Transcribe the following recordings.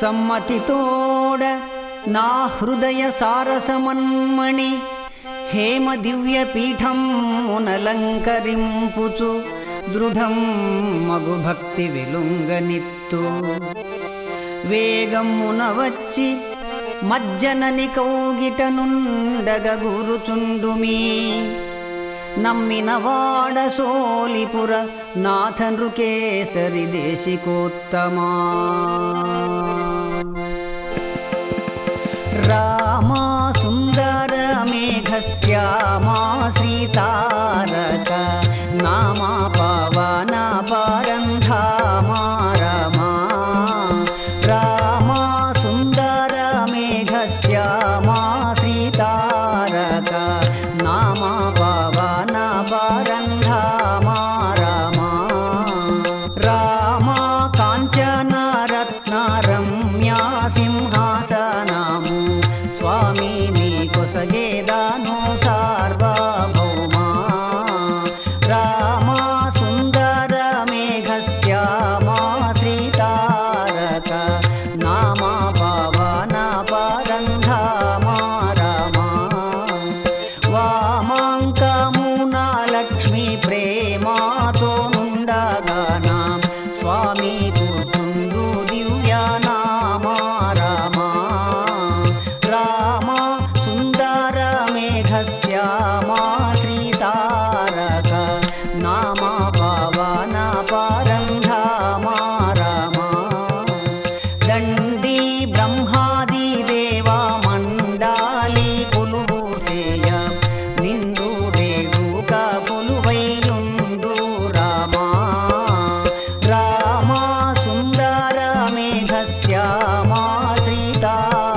సమ్మతితోడ నా హృదయ సారసమన్మణి హేమ దివ్య పీఠం మునలంకరింపుచు దృఢం మగు భక్తి వెలుంగనిత్తు వేగమున వచ్చి మజ్జనని కౌగిటనుండగ గురుచుండుమీ नम्मिनवाडसोलिपुरनाथनृकेसरिदेशिकोत्तमा रामा सुन्दरमेघस्यामा सीता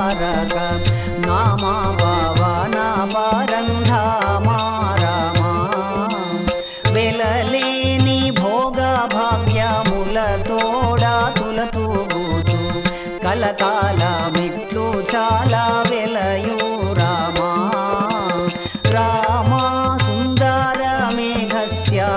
తారక నామా బావా నా పారంధామా రామా వెలలేని భోగ భాగ్యముల తోడా తులతూ కలకాల మెట్లు చాలా వెలయూ రామా రామా సుందర మేఘస్యా